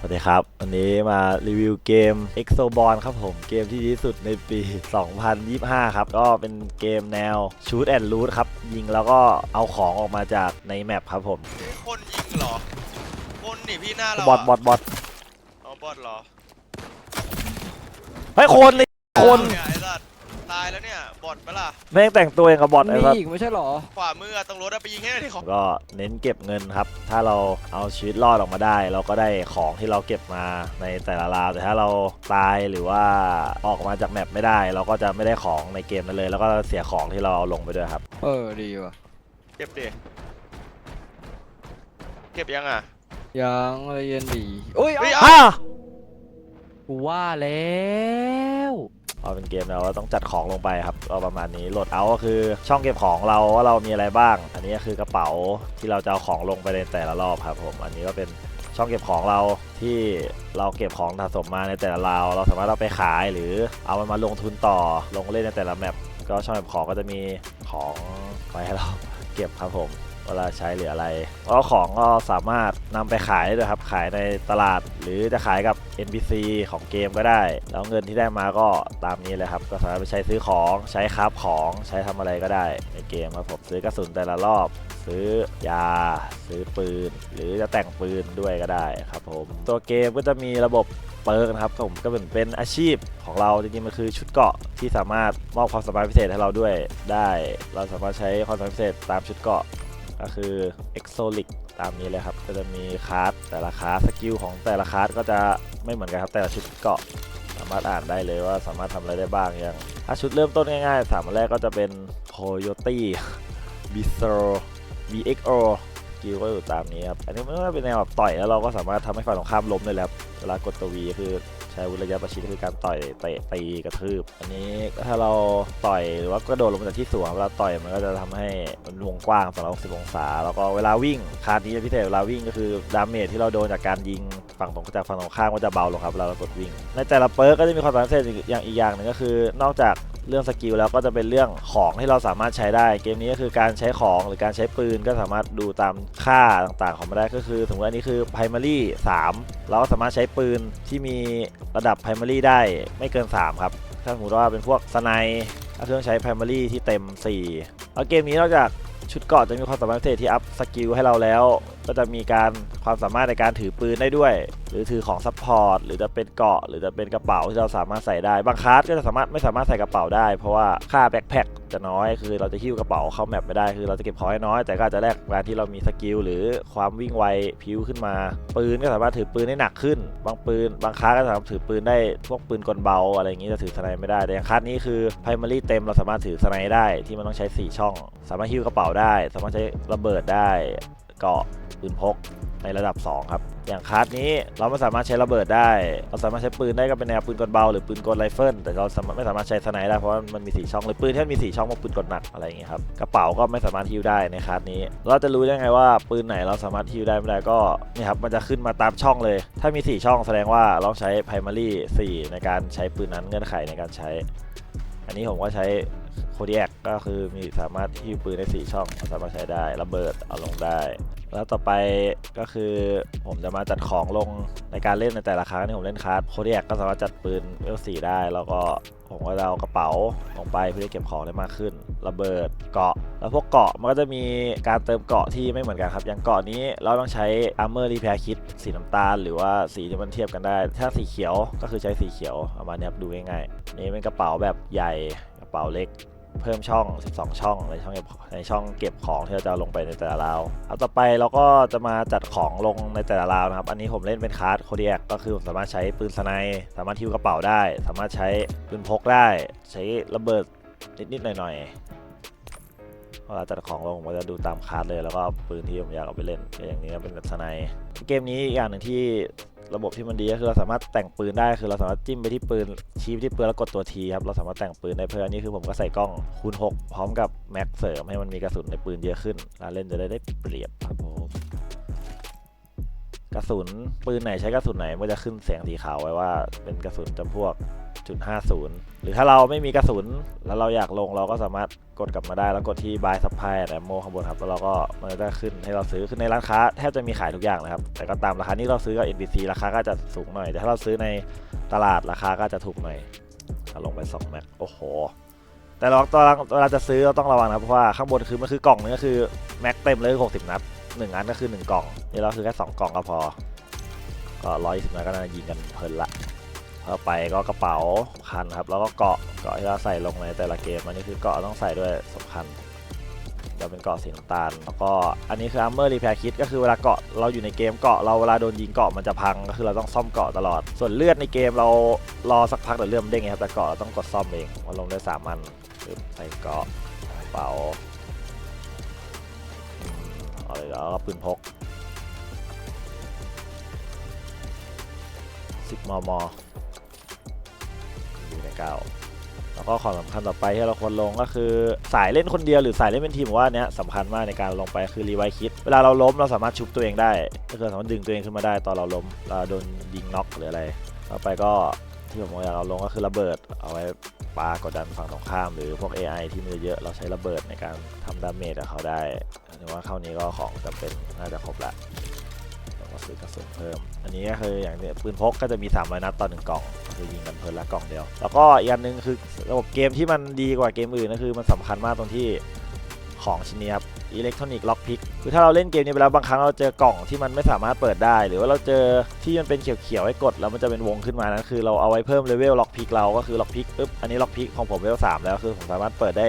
สวัสดีครับ วันนี้มารีวิวเกม e x o b o r n ครับผมเกมที่ดีที่สุดในปี 2025 ครับ ก็เป็นเกมแนว Shoot and Loot ครับ ยิงแล้วก็เอาของออกมาจากในแมปครับผมเฮ้ยคนยิงเหรอ คนนี่พี่หน้าเราบอทบอทบอทเอาบอทเหรอเฮ้ยคนเลยคนเนี่ยไอ้สัตว์ ตายแล้วเนี่ยบอทปะล่ะแม่งแต่งตัวเองกับบอทไอ้มีสัสอีกไม่ใช่เหรอ ขวามืออะตรงรถอะไปยิงให้หน่อยดิของก็เน้นเก็บเงินครับ ถ้าเราเอาชีวิตรอดออกมาได้ เราก็ได้ของที่เราเก็บมาในแต่ละราวแต่ถ้าเราตายหรือว่าออกมาจากแมปไม่ได้ เราก็จะไม่ได้ของในเกมนั้นเลย แล้วก็เสียของที่เราเอาลงไปด้วยครับ เออดีว่ะ เก็บดิเก็บยังอะยังเลยเย็นดีโอ้ยเฮ้ยเอาเอาอะกูว่าแล้ว เอาเป็นเกมแล้วต้องจัดของลงไปครับก็ประมาณนี้โหลดเอาก็คือช่องเก็บของเราว่าเรามีอะไรบ้าง อันนี้ก็คือกระเป๋าที่เราจะเอาของลงไปในแต่ละรอบครับผมอันนี้ก็เป็นช่องเก็บของเราที่เราเก็บของสะสมมาในแต่ละราวเราสามารถเอาไปขายหรือเอามันมาลงทุนต่อลงเล่นในแต่ละแมปก็ช่องเก็บของก็จะมีของไว้ให้เราเก็บครับผม เวลาใช้หรืออะไรแล้วของก็สามารถนำไปขายได้ด้วยครับ ขายในตลาด หรือจะขายกับ NPC ของเกมก็ได้ แล้วเงินที่ได้มาก็ตามนี้เลยครับ ก็สามารถไปใช้ซื้อของใช้คราของใช้ทำอะไรก็ได้ในเกมครับผมซื้อกระสุนแต่ละรอบ ซื้อยา ซื้อปืน หรือจะแต่งปืนด้วยก็ได้ครับผมตัวเกมก็จะมีระบบเปิร์กนะครับผมก็เป็นเป็นอาชีพของเราจริงๆมันคือชุดเกาะที่สามารถมอบความสามารถพิเศษให้เราด้วยได้ เราสามารถใช้ความสามารถพิเศษตามชุดเกาะ ก็คือ e x o l i c ตามนี้เลยครับ ก็จะมีคาร์ดแต่ละคาร์ดสกิลของแต่ละคาร์ดก็จะไม่เหมือนกันครับ แต่ละชุดเกาะสามารถอ่านได้เลยว่าสามารถทำอะไรได้บ้างอย่างถ้าชุดเริ่มต้นง่ายๆสามแรกก็จะเป็น Coyote b i s t r o VXO กิลก็อยู่ตามนี้ครับอันนี้มันก็เป็นแนวแบบต่อยแล้วเราก็สามารถทำให้ฝ่ายตรงข้ามล้มได้แล้วเวลากดตัว V คือใช้วุธระยะประชิดคือการต่อยเตะตีกระทืบ อันนี้ถ้าเราต่อยหรือว่ากระโดดลงมาจากที่สูงเวลาต่อยมันก็จะทำให้มันวงกว้าง360องศา แล้วก็เวลาวิ่งคาร์ดนี้จะพิเศษเวลาวิ่งก็คือดาเมจที่เราโดนจากการยิงฝั่งตรงจากฝั่งตรงข้ามก็จะเบาลงครับเวลาเรากดวิ่ง ในแต่ละเปิร์กก็จะมีความสามารถพิเศษอีกอย่างอีกอย่างหนึ่งก็คือ นอกจาก เรื่องสกิลแล้วก็จะเป็นเรื่องของที่เราสามารถใช้ได้ เกมนี้ก็คือการใช้ของหรือการใช้ปืนก็สามารถดูตามค่าต่างๆ ของมันได้ก็คือสมมติอันนี้คือ primary 3 เราก็สามารถใช้ปืนที่มีระดับ primary ได้ไม่เกิน 3 ครับ ถ้าสมมติว่าเป็นพวกสไนก็เครื่องใช้ primary ที่เต็ม 4 แล้วเกมนี้นอกจากชุดเกาะจะมีความสามารถพิเศษที่อัพสกิลให้เราแล้ว ก็จะมีการความสามารถในการถือปืนได้ด้วย หรือถือของซัพพอร์ตหรือจะเป็นเกาะ หรือจะเป็นกระเป๋าที่เราสามารถใส่ได้บางคลาสก็จะสามารถไม่สามารถใส่กระเป๋าได้ เพราะว่าค่าแบ็คแพ็คจะน้อยคือเราจะหิ้วกระเป๋าเข้าแมปไม่ได้คือเราจะเก็บของให้น้อย แต่ก็จะแลกการที่เรามีสกิลหรือความวิ่งไวพิ้วขึ้นมา ปืนก็สามารถถือปืนได้หนักขึ้น บางปืน บางคลาสก็สามารถถือปืนได้พวกปืนกลเบาอะไรอย่างนี้จะถือสไนไม่ได้แต่อย่างคลาสนี้คือ primary เต็มเราสามารถถือสไนได้ที่มันต้องใช้สี่ช่อง สามารถหิ้วกระเป๋าได้ สามารถใช้ระเบิดได้ เกาะปืนพกในระดับ 2 ครับ อย่างคาร์ดนี้เราไม่สามารถใช้ระเบิดได้ เราสามารถใช้ปืนได้ก็เป็นแนวปืนกลเบาหรือปืนกลไรเฟิลแต่เราไม่สามารถใช้สไนได้เพราะมันมี4ช่องหรือปืนที่มันมี4ช่องพวกปืนกลหนักอะไรอย่างเงี้ยครับกระเป๋าก็ไม่สามารถฮิ้วได้ในคาร์ดนี้ เราจะรู้ได้ไงว่าปืนไหนเราสามารถฮิ้วได้ไม่ได้ก็นี่ครับมันจะขึ้นมาตามช่องเลย ถ้ามี4ช่องแสดงว่าเราใช้ primary 4 ในการใช้ปืนนั้นเงื่อนไขในการใช้ อันนี้ผมก็ใช้ คดีแอคก็คือมีสามารถฮิวปืนได้สี่ช่องสามารถใช้ได้ระเบิดเอาลงได้ แล้วต่อไปก็คือผมจะมาจัดของลงในการเล่นในแต่ละครั้งที่ผมเล่นคาร์ดโคดีแอคก็สามารถจัดปืนเวลสี่ได้ แล้วก็ผมก็จะเอากระเป๋าลงไปเพื่อที่เก็บของได้มากขึ้น ระเบิดเกาะ แล้วพวกเกาะมันก็จะมีการเติมเกาะที่ไม่เหมือนกันครับ อย่างเกาะนี้เราต้องใช้ armor repair kit สีน้ำตาล หรือว่าสีที่มันเทียบกันได้ ถ้าสีเขียวก็คือใช้สีเขียวประมาณนี้ครับดูง่ายๆนี่เป็นกระเป๋าแบบใหญ่กระเป๋าเล็ก เพิ่มช่อง 12 ช่องในช่องเก็บในช่องเก็บของที่เราจะลงไปในแต่ละราวเอาต่อไปเราก็จะมาจัดของลงในแต่ละราวนะครับ อันนี้ผมเล่นเป็นคาร์ดโคดีแอคก็คือผมสามารถใช้ปืนสไนป์สามารถทิ้วกระเป๋าได้ สามารถใช้ปืนพกได้ ใช้ระเบิดนิดๆหน่อยๆเวลาจัดของลงผมก็จะดูตามคาร์ดเลย แล้วก็ปืนที่ผมอยากเอาไปเล่นก็อย่างนี้ก็เป็นแบบสไนป์เกมนี้อีกอย่างหนึ่งที่ ระบบที่มันดีก็คือเราสามารถแต่งปืนได้คือเราสามารถจิ้มไปที่ปืนชี้ไปที่ปืนแล้วกดตัวทีครับเราสามารถแต่งปืนได้เพิ่มอันนี้คือผมก็ใส่กล้องคูณ 6 พร้อมกับแม็กเสริมให้มันมีกระสุนในปืนเยอะขึ้นเราเล่นจะได้ได้เปรียบครับผมกระสุนปืนไหนใช้กระสุนไหนมันจะขึ้นแสงสีขาวไว้ว่าเป็นกระสุนจำพวก 0.50 หรือถ้าเราไม่มีกระสุน แล้วเราอยากลงเราก็สามารถกดกลับมาได้แล้วกดที่ buy supply and ammo ข้างบนครับแล้วเราก็มันจะขึ้นให้เราซื้อคือในร้านค้าแทบจะมีขายทุกอย่างนะครับ แต่ก็ตามราคาที่เราซื้อกับ NPC ราคาก็จะสูงหน่อยแต่ถ้าเราซื้อในตลาดราคาก็จะถูกหน่อยลงไป2แม็กโอ้โหแต่เราตอนเวลาจะซื้อเราต้องระวังนะเพราะว่าข้างบนคือมันคือกล่องนึงก็คือแม็กเต็มเลย60 นัดหนึ่งอันก็คือหนึ่งกล่อง นี่เราคือแค่สองกล่องก็พอ ก็ร้อยสิบนัดก็น่าจะยิงกันเพลินละ ต่อไปก็กระเป๋าสำคัญครับ แล้วก็เกาะเกาะที่เราใส่ลงในแต่ละเกมอันนี้คือเกาะต้องใส่ด้วยสำคัญจะเป็นเกาะสีน้ำตาลแล้วก็อันนี้คือ armor repair kit ก็คือเวลาเกาะเราอยู่ในเกมเกาะเราเวลาโดนยิงเกาะมันจะพังก็คือเราต้องซ่อมเกาะตลอด ส่วนเลือดในเกมเรารอสักพักเดี๋ยวเลื่อมเด้งไงครับแต่เกาะเราต้องกดซ่อมเองมันลงได้สามอันใส่เกาะกระเป๋าเอาเลยแล้วก็ปืนพก10มมอ เก้าแล้วก็ของสำคัญต่อไปที่เราควรลงก็คือ สายเล่นคนเดียวหรือสายเล่นเป็นทีมผมว่าเนี้ยสำคัญมากในการลงไปคือรีไวคิด เวลาเราล้มเราสามารถชุบตัวเองได้ ก็คือสามารถดึงตัวเองขึ้นมาได้ตอนเราล้มเราโดนยิงน็อกหรืออะไรต่อไปก็ที่ผมอยากเอาลงก็คือระเบิดเอาไว้ปากดดันฝั่งตรงข้าม หรือพวก AI ที่มือเยอะเราใช้ระเบิดในการทำดาเมจกับเขาได้ถือว่าเข้านี้ก็ของจำเป็นน่าจะครบละ ก็ซื้อกระสุนเพิ่ม อันนี้ก็คืออย่างเนี้ยปืนพกก็จะมี300นัดต่อหนึ่งกล่องคือยิงกันเพลินละกล่องเดียว แล้วก็อีกอันหนึงคือระบบเกมที่มันดีกว่าเกมอื่นก็คือมันสำคัญมากตรงที่ของชิ้นนี้ครับอิเล็กทรอนิกส์ล็อกพิกคือถ้าเราเล่นเกมนี้ไปแล้วบางครั้งเราเจอกล่องที่มันไม่สามารถเปิดได้ หรือว่าเราเจอที่มันเป็นเขียวๆให้กดแล้วมันจะเป็นวงขึ้นมานั้นคือเราเอาไว้เพิ่มเลเวลล็อกพิกเราก็คือล็อกพิกปึ๊บอันนี้ล็อกพิกของผมเลเวลสามแล้วคือผมสามารถเปิดได้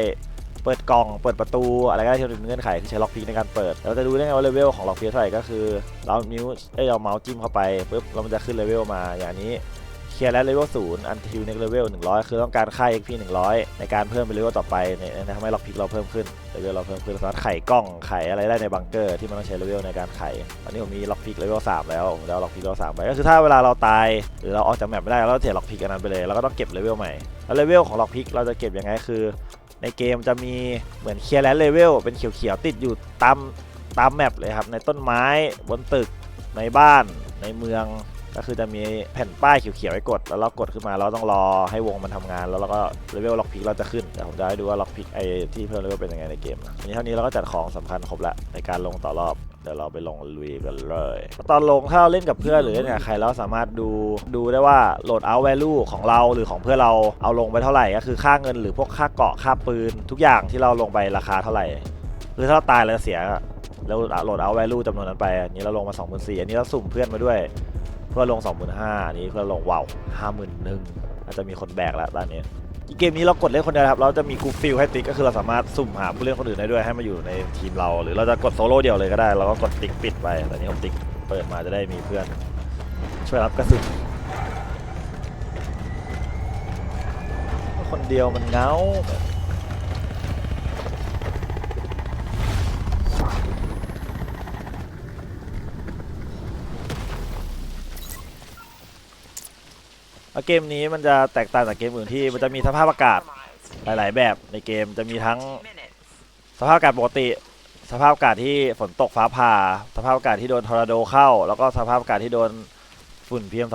เปิดกล่องเปิดประตูอะไรก็ได้ที่เป็นเงื่อนไขคือใช้ล็อกพิกในการเปิดเราจะดูได้ไงว่าเลเวลของล็อกพิกเท่าไหร่ก็คือเรานิ้วเอ้ยเราเมาส์จิ้มเข้าไปปุ๊บแล้วมันจะขึ้นเลเวลมาอย่างนี้เคลียร์แล้วเลเวลศูนย์อันทิวเน็กเลเวลหนึ่งร้อยคือต้องการค่า XP หนึ่งร้อยในการเพิ่มเป็นเลเวลต่อไปในในทำให้ล็อกพิกเราเพิ่มขึ้นเลเวลเราเพิ่มขึ้นสามารถไขกล้องไขอะไรได้ในบังเกอร์ที่มันต้องใช้เลเวลในการไขตอนนี้ผมมีล็อกพิกเลเวลสามแล้วผมได้วล็อกพิกเลเวลสามไปก็คือถ้าเวลาเราตายหรือเราออกจากแมปไม่ได้เราเสียล็อกพิกอันนั้นไปเลยแล้วก็ต้องเก็บเลเวลใหม่แล้วเลเวลของล็อกพิกเราจะเก็บยังไงคือ ในเกมจะมีเหมือนเคลียร์แลนด์เลเวลเป็นเขียวๆติดอยู่ตามตามแมปเลยครับในต้นไม้บนตึกในบ้านในเมือง ก็คือจะมีแผ่นป้ายเขียวๆให้กด แล้วเรากดขึ้นมาเราต้องรอให้วงมันทำงาน แล้วเราก็เลเวลล็อกพิกเราจะขึ้นแต่ผมจะให้ดูว่าล็อกพิกไอที่เพิ่มเลเวลเป็นยังไงในเกมนะทีนี้เท่านี้เราก็จัดของสำคัญครบละในการลงต่อรอบเดี๋ยวเราไปลงลุยกันเลย ตอนลงถ้าเราเล่นกับเพื่อนหรือเนกับใครเราสามารถดูดูได้ว่าโหลดเอา value ของเราหรือของเพื่อนเราเอาลงไปเท่าไหร่ก็คือค่าเงินหรือพวกค่าเกาะค่าปืน ทุกอย่างที่เราลงไปราคาเท่าไหร่คือถ้าเราตายเราจะเสียแล้วโหลดเอา value จำนวนนั้นไปอันนี้เราลงมา2 4 0 0อันนี้เราสุ่มเพื่อนมาด้วย เพื่อลง 25,000อันนี้เพื่อลงว้าว51,000น่าจะมีคนแบกแล้วตอนนี้อีกเกมนี้เรากดเล่นคนเดียวครับเราจะมีกูฟิลให้ติ๊กก็คือเราสามารถสุ่มหาผู้เล่นคนอื่นได้ด้วยให้มาอยู่ในทีมเรา หรือเราจะกดโซโล่เดียวเลยก็ได้ เราก็กดติ๊กปิดไปแต่นี้ผมติ๊กเปิดมาจะได้มีเพื่อน ช่วยรับกระสุนคนเดียวมันเงา แล้วเกมนี้มันจะแตกต่างจากเกมอื่นที่มันจะมีสภาพอากาศหลาย ๆ แบบในเกมจะมีทั้งสภาพอากาศปกติ สภาพอากาศที่ฝนตกฟ้าผ่า สภาพอากาศที่โดนทอร์นาโดเข้า แล้วก็สภาพอากาศที่โดนฝุ่น PM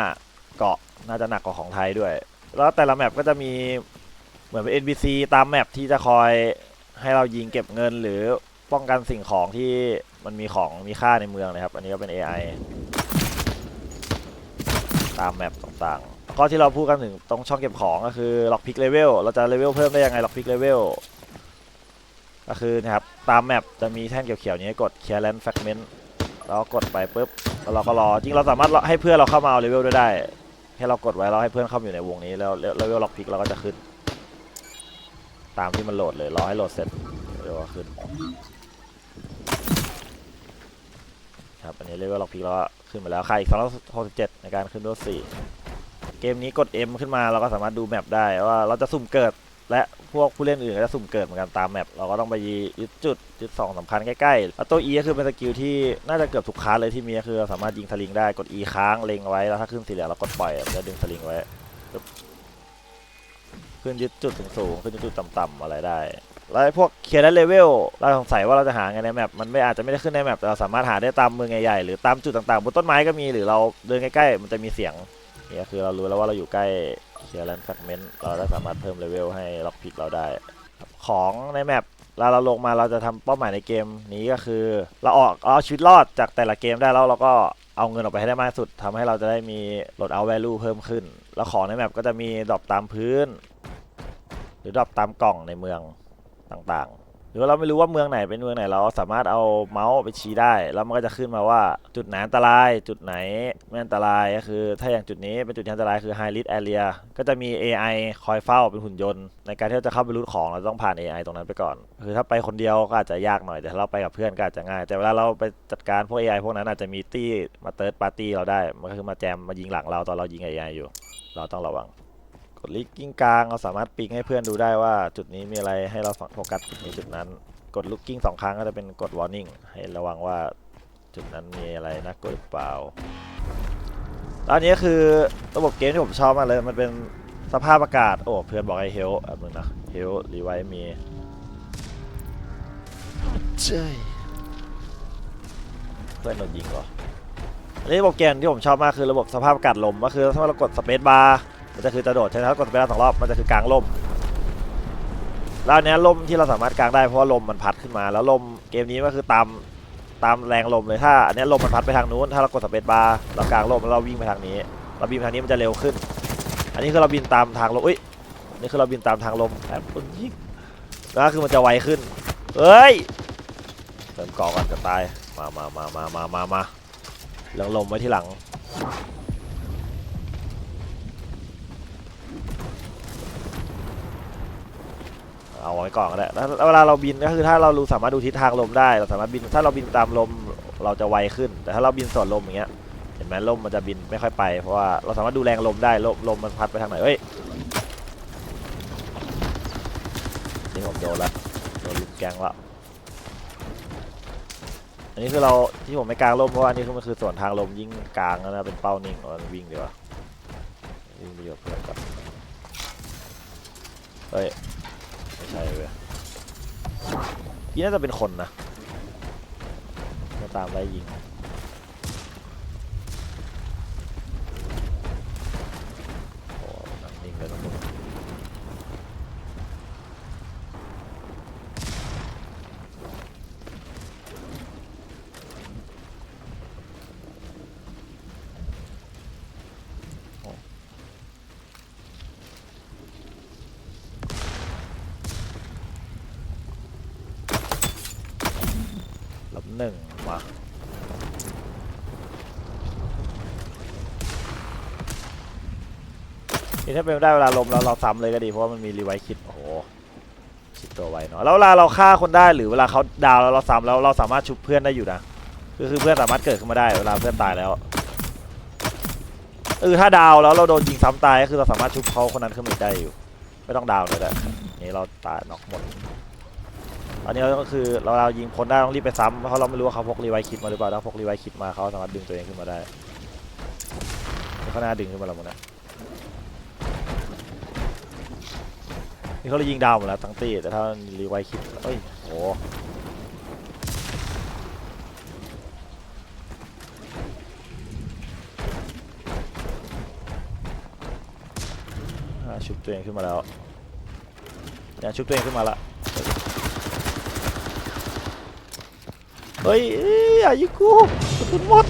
2.5เกาะน่าจะหนักกว่าของไทยด้วย แล้วแต่ละแมปก็จะมีเหมือนเป็น NPC ตามแมปที่จะคอยให้เรายิงเก็บเงินหรือป้องกันสิ่งของที่มันมีของมีค่าในเมืองนะครับ อันนี้ก็เป็น AI ตามแมปต่างๆ ข้อที่เราพูดกันถึงตรงช่องเก็บของก็คือล็อกพิกเลเวลเราจะเลเวลเพิ่มได้ยังไงล็อกพิกเลเวลก็คือนะครับตามแมปจะมีแท่นเขียวๆนี้ให้กด clear land fragment แล้วก็กดไปปุ๊บแล้วเราก็รอจริงเราสามารถให้เพื่อนเราเข้ามาเอาเลเวลด้วยได้ให้เรากดไว้แล้วให้เพื่อนเข้าอยู่ในวงนี้แล้วเลเวลล็อกพิกเราก็จะขึ้น ตามที่มันโหลดเลยรอให้โหลดเสร็จเลเวลก็ขึ้นครับอันนี้เลเวลล็อกพิกเราก็ขึ้นมาแล้วค่าอีก267ในการขึ้นด้วย4 เกมนี้กด M ขึ้นมาเราก็สามารถดูแมปได้ว่าเราจะสุ่มเกิด และพวกผู้เล่นอื่นก็จะสุ่มเกิดเหมือนกันตามแมปเราก็ต้องไปยึดจุดยึดสองสำคัญใกล้ๆแล้วตัว E ก็คือเป็นสกิลที่น่าจะเกือบทุกคาสเลยที่มีก็คือเราสามารถยิงสลิงได้กด E ค้างเล็งไว้แล้วถ้าขึ้นสีเหลืองเรากดปล่อยมันจะดึงสลิงไว้ขึ้นยึดจุดสูงๆขึ้นยึดจุดต่ำๆอะไรได้แล้วพวกเคลียร์และเลเวลเราสงสัยว่าเราจะหาไงในแมปมันไม่อาจจะไม่ได้ขึ้นในแมปแต่เราสามารถหาได้ตามเมืองใหญ่ๆหรือตามจุดต่างๆบนต้นไม้ก็มีหรือเราเดินใกล้ๆมันจะมีเสียง นี่คือเรารู้แล้วว่าเราอยู่ใกล้เคเคลียร์แลนด์แฟกเมนต์เราได้สามารถเพิ่มเลเวลให้ล็อกพิกเราได้ ของในแมปเวลาเราลงมาเราจะทำเป้าหมายในเกมนี้ก็คือ เราออกเอาชีวิตรอดจากแต่ละเกมได้แล้วเราก็เอาเงินออกไปให้ได้มากสุดทำให้เราจะได้มีลดเอา value เพิ่มขึ้น แล้วของในแมปก็จะมีดรอปตามพื้น หรือดรอปตามกล่องในเมืองต่างๆ รือว่าเราไม่รู้ว่าเมืองไหนเป็นเมืองไหนเราสามารถเอาเมาส์ไปชี้ได้ แล้วมันก็จะขึ้นมาว่าจุดไหนอันตรายจุดไหนไม่อันตรายก็คือ ถ้าอย่างจุดนี้เป็นจุดที่อันตรายคือ high risk area ก็จะมี AI คอยเฝ้าเป็นหุ่นยนต์ ในการที่เราจะเข้าไปรูทของเราต้องผ่าน AI ตรงนั้นไปก่อน คือถ้าไปคนเดียวก็อาจจะยากหน่อยแต่ถ้าเราไปกับเพื่อนก็อาจจะง่าย แต่เวลาเราไปจัดการพวก AI พวกนั้นอาจจะมีตี้มาเติร์ดปาร์ตี้เราได้มันก็คือมาแจมมายิงหลังเราตอนเรายิง AI อยู่ เราต้องระวัง กดลิกกิ้งกลางเราสามารถปิงให้เพื่อนดูได้ว่าจุดนี้มีอะไรให้เราโฟกัสจุดนี้จุดนั้น กดลูกกิ้งสองครั้งก็จะเป็นกด warning ให้ระวังว่าจุดนั้นมีอะไรน่ากลัวหรือเปล่าแล้วอันนี้คือระบบเกมที่ผมชอบมากเลย มันเป็นสภาพอากาศ โอ้เพื่อนบอกให้เฮลอะมึงนะเฮลรีไวมีเจ้ยเพื่อนโดนยิงเหรออันนี้ระบบเกมที่ผมชอบมากคือระบบสภาพอากาศลมก็คือถ้าเรากดสเปซบาร์ มันจะคือจะโดดใช่ไหมถ้ากดสเปซบาร์สองรอบมันจะคือกลางลมแล้วอันเนี้ยลมที่เราสามารถกางได้เพราะว่าลมมันพัดขึ้นมา แล้วลมเกมนี้ก็คือตามตามแรงลมเลยถ้าอันนี้ลมมันพัดไปทางนู้นถ้าเรากดสเปซบาร์เรากางลมแล้วเราวิ่งไปทางนี้ เราบินทางนี้มันจะเร็วขึ้น อันนี้คือเราบินตามทางลมอุ้ยนี่คือเราบินตามทางลมแอบคนยิงแล้วคือมันจะไวขึ้นเอ้ยเติมกาะก่อนจะตายมามามามามามามาเรื่องลมไว้ที่หลัง เอาไว้ก่อนก็ได้แล้วแล้วเวลาเราบินก็คือถ้าเรารู้สามารถดูทิศทางลมได้ เราสามารถบิน ถ้าเราบินตามลมเราจะไวขึ้น แต่ถ้าเราบินสวนลมอย่างเงี้ย เห็นไหมลมมันจะบินไม่ค่อยไป เพราะว่าเราสามารถดูแรงลมได้ ลมลมมันพัดไปทางไหนเอ้ย นี่ผมโดนละ โดนลุกแกงละ อันนี้คือเราที่ผมไม่กลางลมเพราะว่าอันนี้คือมันคือส่วนทางลมยิ่งกลางแล้วนะเป็นเป้านิ่งเราวิ่งดีกว่าวิ่งไปกับเพื่อนก่อนเฮ้ย ไม่ใช่เว้ยนี่น่าจะเป็นคนนะมาตามไล่ยิง โอ้นั่งนิ่งเลยนะมึงโอ้ลำหนึ่งมา นี่ ถ้าเป็นได้เวลาลมแล้วเราซ้ำเลยก็ดีเพราะว่ามันมีรีไวคิดโอ้โหคิดตัวไวเนาะแล้วเวลาเราฆ่าคนได้หรือเวลาเขาดาวแล้วเราซ้ำแล้วเราสามารถชุบเพื่อนได้อยู่นะคือคือเพื่อนสามารถเกิดขึ้นมาได้เวลาเพื่อนตายแล้วเออถ้าดาวแล้วเราโดนยิงซ้ำตายก็คือเราสามารถชุบเขาคนนั้นขึ้นมาได้อยู่ ไม่ต้องดาวเลยแหละนี่เราตายน็อกหมดตอนนี้เราก็คือเราเรายิงคนได้ต้องรีบไปซ้ำเพราะเราไม่รู้ว่าเขาพกรีไวคิดมาหรือเปล่าถ้าพกรีไวคิดมาเขาสามารถดึงตัวเองขึ้นมาได้เขาหน้าดึงขึ้นมาแล้วมั้งนะ นี่เขาเลยยิงดาวหมดแล้วทั้งตีแต่ถ้ารีไวคิดเอ้ยโหอ่าชุบตัวเองขึ้นมาแล้วเนี่ยชุบตัวเองขึ้นมาละเฮ้ยเอ้ยอย่ายิงกูกระสุนหมด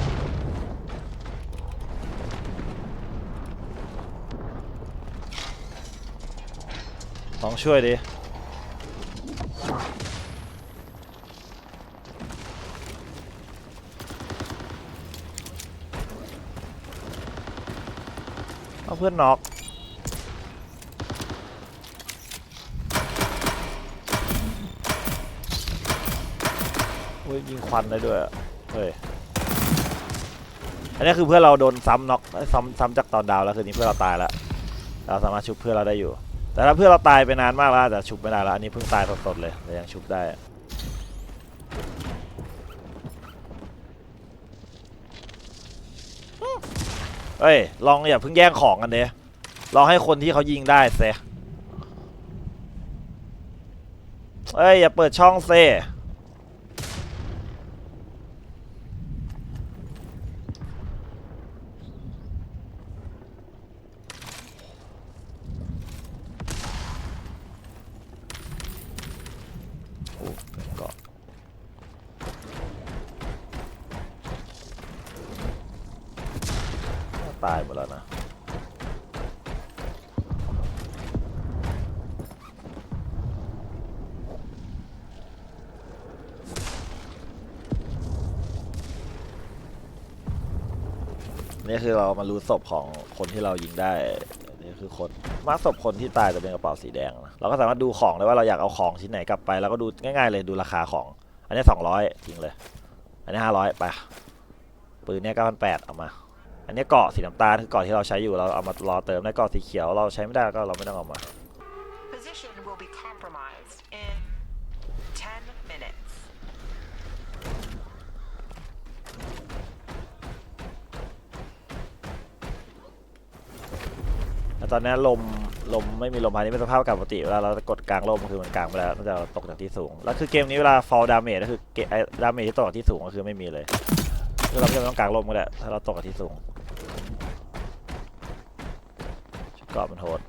ลอง ช่วยดิเอาเพื่อนน็อกโอ้ยยิงควันได้ด้วยเฮ้ยอันนี้คือเพื่อนเราโดนซ้ำน็อกซ้ำซ้ำจากตอนดาวแล้วคือนี้เพื่อนเราตายแล้ว เราสามารถชุบเพื่อนเราได้อยู่ แต่ถ้าเพื่อนเราตายไปนานมากแล้วอาจจะชุบไม่ได้แล้วอันนี้เพิ่งตายสดๆเลยแต่ยังชุบได้เฮ้ยลองอย่าเพิ่งแย่งของกันเด้ลองให้คนที่เขายิงได้เซเอ้ยอย่าเปิดช่องเซ เกาตายหมดแล้วนะนี่คือเรามารู้ศพของคนที่เรายิงได้ นี่คือคนมาศพคนที่ตายจะเป็นกระเป๋าสีแดงน เราก็สามารถดูของได้ว่าเราอยากเอาของชิ้นไหนกลับไปแล้วก็ดูง่ายๆเลยดูราคาของ อันนี้ 200ทิ้งเลย อันนี้ 500 ไป ปืนเนี่ย9,800เอามา อันนี้เกาะสีน้ำตาลคือเกาะที่เราใช้อยู่เราเอามารอเติมได้เกาะสีเขียวเราใช้ไม่ได้ก็เราไม่ต้องเอามา Position will be compromised in 10 minutes. แล้วตอนนี้ลม ลมไม่มีลมพายุเป็นสภาพอากาศปกติเวลาเรากดกลางลมคือมันกลางไปแล้วมันจะตกจากที่สูง แล้วคือเกมนี้เวลา fall damage ก็คือไอ้ damage ที่ตกจากที่สูงก็คือไม่มีเลยคือเราไม่จำเป็นต้องกลางลมก็ได้ถ้าเราตกจากที่สูงชกราะมันโหด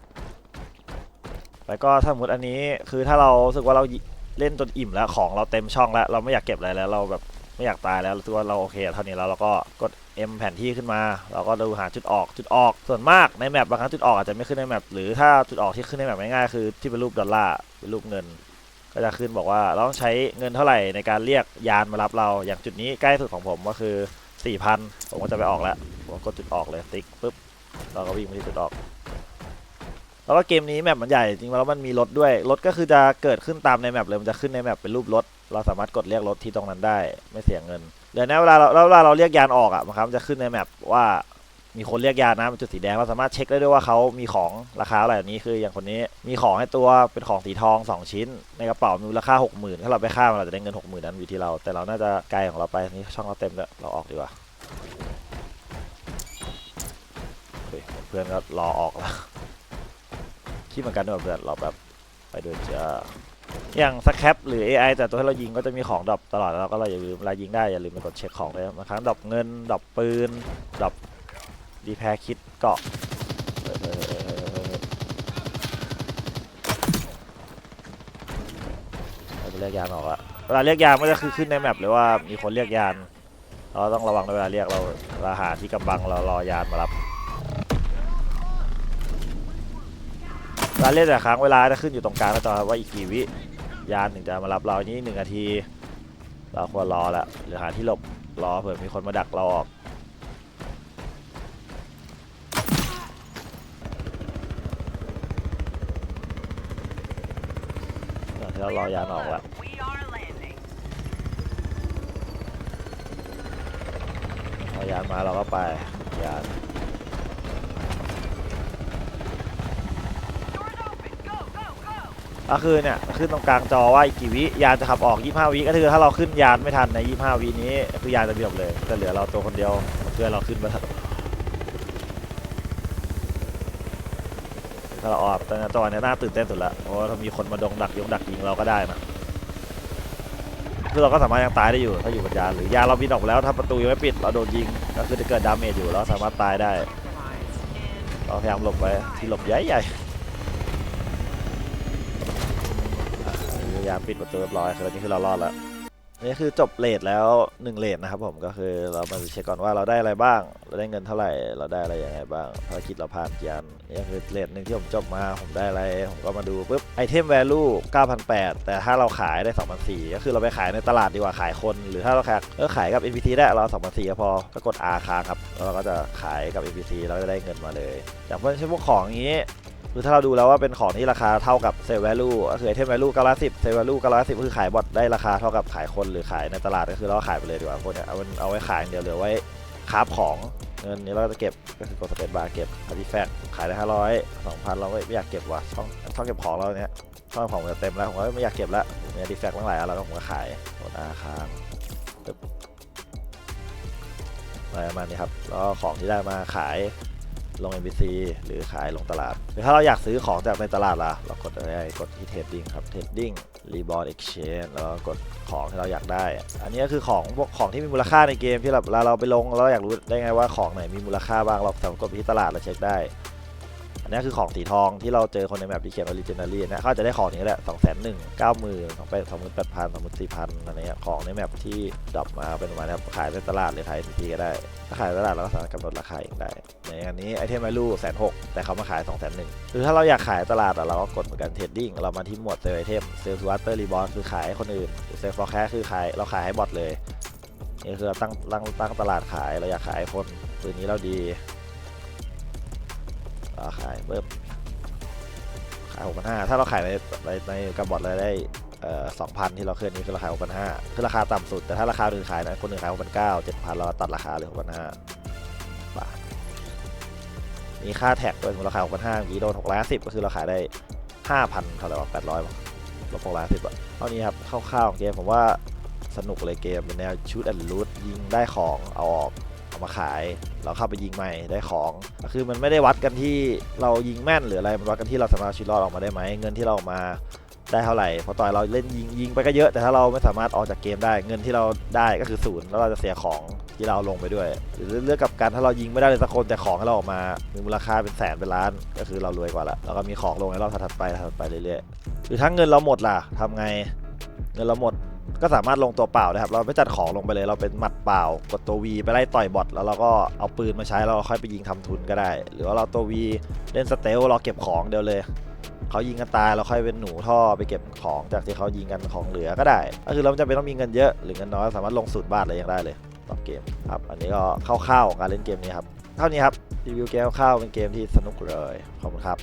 แล้วก็ถ้าสมมติอันนี้คือถ้าเราสึกว่าเราเล่นจนอิ่มแล้วของเราเต็มช่องแล้วเราไม่อยากเก็บอะไรแล้วเราแบบ ไม่อยากตายแล้วรู้สึกว่าเราโอเคเท่านี้แล้วเราก็กด M แผนที่ขึ้นมา เราก็ดูหาจุดออกจุดออก ส่วนมากในแมปบางครั้งจุดออกอาจจะไม่ขึ้นในแมปหรือถ้าจุดออกที่ขึ้นในแมปง่ายๆคือที่เป็นรูปดอลลาร์เป็นรูปเงิน ก็จะขึ้นบอกว่าเราต้องใช้เงินเท่าไหร่ในการเรียกยานมารับเราอย่างจุดนี้ใกล้สุดของผมก็คือ4,000ผมก็จะไปออกแล้วผมกดจุดออกเลยติ๊กปุ๊บเราก็วิ่งไปที่จุดออก แล้วก็เกมนี้แมปมันใหญ่จริงๆแล้วมันมีรถด้วย รถก็คือจะเกิดขึ้นตามในแมปเลยมันจะขึ้นในแมปเป็นรูปรถ เราสามารถกดเรียกรถที่ตรงนั้นได้ไม่เสียเงินเดี๋ยวนะเวลาเราเวลาเราเรียกยานออกอะบางครั้งมันจะขึ้นในแมปว่ามีคนเรียกยานนะเป็นจุดสีแดงเราสามารถเช็คได้ด้วยว่าเขามีของราคาอะไรแบบนี้คืออย่างคนนี้มีของให้ตัวเป็นของสีทอง 2 ชิ้น ในกระเป๋ามีมูลค่า 60,000ถ้าเราไปฆ่ามันเราจะได้เงิน 60,000นั้นอยู่ที่เรา แต่เราน่าจะไกลของเราไปนี่ช่องเราเต็มแล้วเราออกดีกว่าเฮ้ยเพื่อนก็รอออกแล้ว คิดเหมือนกันด้วยว่าเพื่อนเราแบบไปด้วยจ้าอย่างสแคปหรือ AI แต่ตัวที่เรายิงก็จะมีของดรอปตลอดแล้วก็เราอย่าลืมเวลายิงได้อย่าลืมไปกดเช็คของด้วยบางครั้งดรอปเงินดรอปปืนดรอปดีแพร์คิดเกาะเราจะเรียกยานออกละเวลาเรียกยานมันจะคือขึ้นในแมปเลยว่ามีคนเรียกยานเราต้องระวังในเวลาเรียกเราเวลาหาที่กำบังเรารอยานมารับ เวลาเรียกแต่ครั้งเวลาจะขึ้นอยู่ตรงกลางหน้าจอว่าอีกกี่วิยานถึงจะมารับเรานี่หนึ่งนาที เราควรรอละหรือหาที่หลบรอเผื่อมีคนมาดักเราออกตอนที่เรารอยานออกละ We are landing. พอยานมาเราก็ไปยาน ก็คือเนี่ยขึ้นตรงกลางจอว่าอีกกี่วิยานจะขับออก 25 วิก็คือถ้าเราขึ้นยานไม่ทันใน 25 วินี้คือยานจะเบียบเลยจะเหลือเราตัวคนเดียวเพื่อเราขึ้นไปแล้วถ้าเราออกตอนจังหวะเนี้ยน่าตื่นเต้นสุดละเพราะว่าถ้ามีคนมาดงดักยงดักยิงเราก็ได้นะคือเราก็สามารถยังตายได้อยู่ถ้าอยู่บนยานหรือยานเราบินออกแล้วถ้าประตูยังไม่ปิดเราโดนยิงก็คือจะเกิดดาเมจอยู่เราสามารถตายได้เราพยายามหลบไปที่หลบใหญ่ๆายามปิดประตูเรียบร้อยคือตอนนี้คือเรารอดแล้วนี่คือจบเลทแล้ว1เลทนะครับผมก็คือเรามาเช็คก่อนว่าเราได้อะไรบ้าง เราได้เงินเท่าไหร่เราได้อะไรยังไงบ้างภารกิจเราผ่านกี่อันนี่คือเลทหนึ่งที่ผมจบมาผมได้อะไร ผมก็มาดูปุ๊บไอเทมแวลู9,800แต่ถ้าเราขายได้2,400ก็คือเราไปขายในตลาดดีกว่าขายคน หรือถ้าเราขายเออขายกับ NPC ได้เรา2,400ก็พอก็กด R ค้างครับแล้วเราก็จะขายกับ NPC เราก็จะได้เงินมาเลยอย่างเช่นพวกของอย่างนี้ คือถ้าเราดูแล้วว่าเป็นของที่ราคาเท่ากับเซลล์แวลูก็คือไอเทมแวลู910เซลล์แวลู910ก็คือขายบอทได้ราคาเท่ากับขายคนหรือขายในตลาดก็คือเราขายไปเลยดีกว่าพวกเนี้ยเอาเป็นเอาไว้ขายเดียวเหลือไว้คาฟของเงินนี้เราก็จะเก็บก็คือกดสเปซบาร์เก็บอาร์ติแฟกต์ขายได้500 2,000เราก็ไม่อยากเก็บว่ะช่องช่องเก็บของเราเนี้ยช่องของมันจะเต็มแล้วผมก็ไม่อยากเก็บล้วมีอาร์ติแฟกต์ตั้งหลายอันแล้วผมก็ขายกดอาคางตึ๊บอะไรประมาณนี้ครับแล้วของที่ได้มาขาย ลง NPC หรือขายลงตลาด หรือถ้าเราอยากซื้อของจากในตลาดล่ะ เรากดอะไรกดที่ Trading ครับ Trading Reborn Exchange แล้วกดของที่เราอยากได้ อันนี้ก็คือของพวกของที่มีมูลค่าในเกมที่เราเวลาเราไปลงเราอยากรู้ได้ไงว่าของไหนมีมูลค่าบ้างเราสามารถกดไปที่ตลาดแล้วเช็คได้ อันนี้คือของสีทองที่เราเจอคนในแมปที่เขียนว่า legendary นะเขาจะได้ของนี้แหละสองแสนหนึ่งเก้าหมื่นสองแปดสองหมื่นแปดพันสองหมื่นสี่พันอะไรเงี้ยของในแมปที่ดรอปมาเป็นประมาณนี้ขายในตลาดหรือขายทีก็ได้ ถ้าขายตลาดเราก็สามารถกำหนดราคาเองได้ ในอันนี้ไอเทม value แสนหกแต่เขามาขาย2องแสนหนึ่งคือถ้าเราอยากขายตลาดเราก็กดเหมือนกัน trading เรามาที่หมวดเซลล์ไอเทมเซลล์วัตเตอร์รีบอสคือขายให้คนอื่นเซลล์ฟอร์แคสคือขายเราขายให้บอทเลยนี่คือเราตั้งตั้งตั้งตลาดขายเราอยากขายคนปืนนี้เราดี ราขายเพิ่มขายหกพันห้าถ้าเราขายในในในกับบอทเราได้สองพันที่เราเคลื่อนนี้คือราคาหกพันห้าคือราคาต่ำสุด แต่ถ้าราคาอื่นขายนะคนอื่นขายหกพันเก้าเจ็ดพันเราตัดราคาเหลือหกพันห้าบาทมีค่าแท็กด้วยสมมติเราขาย6 5 0 0มีโดน6 5 0ก็คือเราขายได้5,000เท่าไหร่วะ800ป่ะลบ6 5 0อะเท่านี้ครับคร่าวๆของเกมผมว่าสนุกเลยเกมเป็นแนวชูดแอนด์ลูดยิงได้ของเอาออก เอามาขาย เราเข้าไปยิงใหม่ได้ของคือมันไม่ได้วัดกันที่เรายิงแม่นหรืออะไรมันวัดกันที่เราสามารถชีวิตรอดออกมาได้ไหมเงินที่เราเอามาได้เท่าไหร่เพราะต่อยเราเล่นยิงยิงไปก็เยอะแต่ถ้าเราไม่สามารถออกจากเกมได้ เงินที่เราได้ก็คือศูนย์แล้วเราจะเสียของที่เราลงไปด้วย หรือเลือกกับการถ้าเรายิงไม่ได้เลยสักคนแต่ของให้เราออกมา มีมูลค่าเป็นแสนเป็นล้าน ก็คือเรารวยกว่าละแล้วก็มีของลงให้เราถัดไปถัดไปเรื่อยๆหรือถ้าเงินเราหมดล่ะทำไง เงินเราหมด ก็สามารถลงตัวเปล่าได้ครับ เราไม่จัดของลงไปเลย เราเป็นหมัดเปล่ากดตัว V ไปไล่ต่อยบอทแล้วเราก็เอาปืนมาใช้เราค่อยไปยิงทำทุนก็ได้ หรือว่าเราตัว V เล่นสเตลเราเก็บของเดียวเลยเขายิงกันตายเราค่อยเป็นหนูท่อไปเก็บของจากที่เขายิงกันของเหลือก็ได้ ก็คือเราไม่จำเป็นต้องมีเงินเยอะหรือเงินน้อยสามารถลงสูตรบ้านอะไรยังได้เลยต่อเกมครับอันนี้ก็คร่าวๆการเล่นเกมนี้ครับเท่านี้ครับรีวิวเกมคร่าวๆเป็นเกมที่สนุกเลยขอบคุณครับ